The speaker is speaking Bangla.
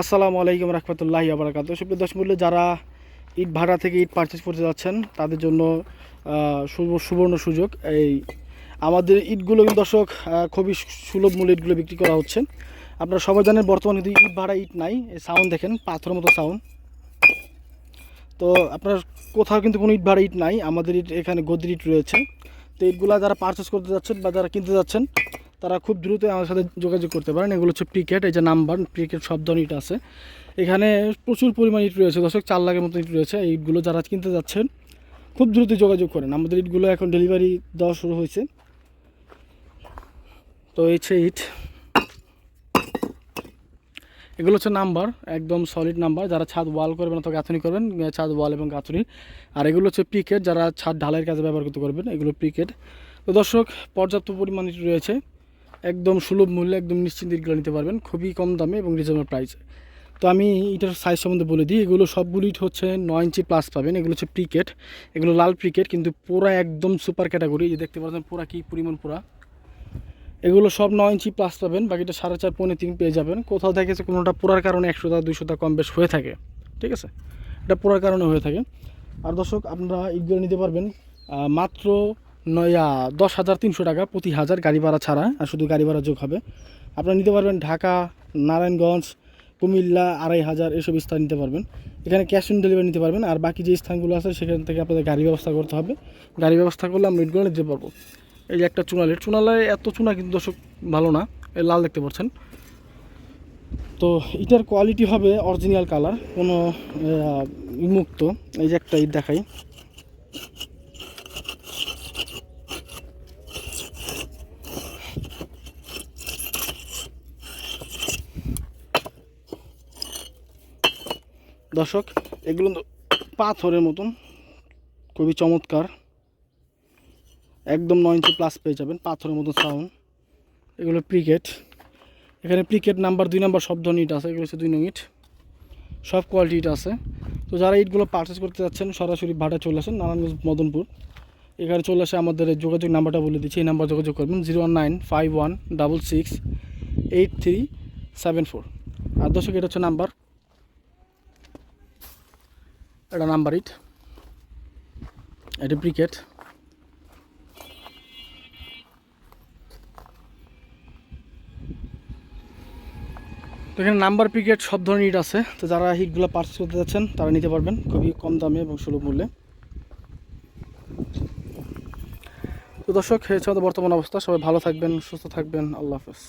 আসসালামু আলাইকুম রহমতুল্লাহি আবরাকাত সুপ্রিয় দর্শক মূল্য যারা ইট ভাড়া থেকে ইট পারচেস করতে যাচ্ছেন, তাদের জন্য সুবর্ণ সুযোগ। এই আমাদের ইটগুলো কিন্তু দর্শক খুবই সুলভ মূল্যে ইটগুলো বিক্রি করা হচ্ছে। আপনারা সবাই জানেন, বর্তমানে কিন্তু ইট ভাড়া ইট নাই। সাউন্ড দেখেন, পাথরের মতো সাউন্ড তো আপনার কোথাও কিন্তু কোনো ইট ভাড়া ইট নাই। আমাদের ইট এখানে গদির ইট রয়েছে। তো ইটগুলা যারা পারচেস করতে যাচ্ছেন বা যারা কিনতে যাচ্ছেন তারা খুব দ্রুত আমার সাথে যোগাযোগ করতে পারেন। এগুলো হচ্ছে প্রিকেট এই যে নাম্বার প্রিকেট ধরনের ইট আছে। এখানে প্রচুর পরিমাণ ইট রয়েছে দর্শক, চার লাখের মতো ইট রয়েছে। ইটগুলো যারা কিনতে যাচ্ছেন, খুব দ্রুত যোগাযোগ করেন। আমাদের ইটগুলো এখন ডেলিভারি দেওয়া শুরু হয়েছে। তো এই হচ্ছে ইট। এগুলো হচ্ছে নাম্বার একদম সলিড নাম্বার যারা ছাদ ওয়াল করবেন অথবা গাঁথনি করবেন ছাদ ওয়াল এবং গাঁথনি। আর এগুলো হচ্ছে প্রিকেট যারা ছাদ ঢালাইয়ের কাজে ব্যবহার করতে করবেন এগুলো প্রিকেট তো দর্শক, পর্যাপ্ত পরিমাণ রয়েছে। একদম সুলভ মূল্যে একদম নিশ্চিন্ত ইটগুলো নিতে পারবেন। খুবই কম দামে এবং রিজনেবল প্রাইসে তো আমি এটার সাইজ সম্বন্ধে বলে দিই, এগুলো সবগুলো হচ্ছে নয় ইঞ্চি প্লাস পাবেন। এগুলো হচ্ছে প্রিকেট এগুলো লাল প্রিকেট কিন্তু পুরা একদম সুপার ক্যাটাগরি যে দেখতে পাচ্ছেন, পুরা কী পরিমাণ পুরা। এগুলো সব নয় ইঞ্চি প্লাস পাবেন, বাকিটা সাড়ে চার, পৌনে তিন পেয়ে যাবেন। কোথাও দেখেছে কোনোটা পোড়ার কারণে একশোটা দুশোটা কম বেশ হয়ে থাকে। ঠিক আছে? এটা পোড়ার কারণে হয়ে থাকে। আর দর্শক, আপনারা ইটগুলো নিতে পারবেন মাত্র নয় দশ হাজার তিনশো টাকা প্রতি হাজার গাড়ি ভাড়া ছাড়া, আর শুধু গাড়ি ভাড়া যোগ হবে। আপনারা নিতে পারবেন ঢাকা, নারায়ণগঞ্জ, কুমিল্লা, আড়াই হাজার, এসব স্থান নিতে পারবেন। এখানে ক্যাশ অন ডেলিভারি নিতে পারবেন, আর বাকি যে স্থানগুলো আছে, সেখান থেকে আপনাদের গাড়ি ব্যবস্থা করতে হবে। গাড়ি ব্যবস্থা করলে আমরা ইটগুলো নিতে পারব। এই যে একটা চুনালের, চুনালায় এত চুনা কিন্তু দর্শক ভালো না এই লাল দেখতে পাচ্ছেন। তো এটার কোয়ালিটি হবে অরিজিনাল কালার কোনো মুক্ত এই যে একটা ইট দেখাই। দর্শক, এগুলো পাথরের মতন, খুবই চমৎকার। একদম নয় ইঞ্চি প্লাস পেয়ে যাবেন, পাথরের মতো সাউন্ড এগুলো প্রিকেট এখানে প্রিকেট নাম্বার দুই নাম্বার সব ধরনের ইট আছে, এগুলো হচ্ছে দুই নং ইট। সব কোয়ালিটি ইট আছে। তো যারা ইটগুলো পারচেস করতে যাচ্ছেন, সরাসরি ভাড়া চলে আসেন নারায়ণগঞ্জ, মদনপুর। এখানে চলে আসে আমাদের যোগাযোগ নাম্বারটা বলে দিচ্ছি, এই নাম্বার যোগাযোগ করবেন zero one nine five one double six eight three seven four আর দর্শক, এটা হচ্ছে নাম্বার এটা নাম্বার ইট এটা প্রিকেট তো এখানে নাম্বার পিকেট সব ধরনের ইট আছে। তো যারা হিটগুলো পার্চেস করতে যাচ্ছেন, তারা নিতে পারবেন। খুবই কম দামে এবং সুলভ মূল্যে। তো দর্শক হচ্ছে আমাদের বর্তমান অবস্থা। সবাই ভালো থাকবেন, সুস্থ থাকবেন। আল্লাহ হাফেজ।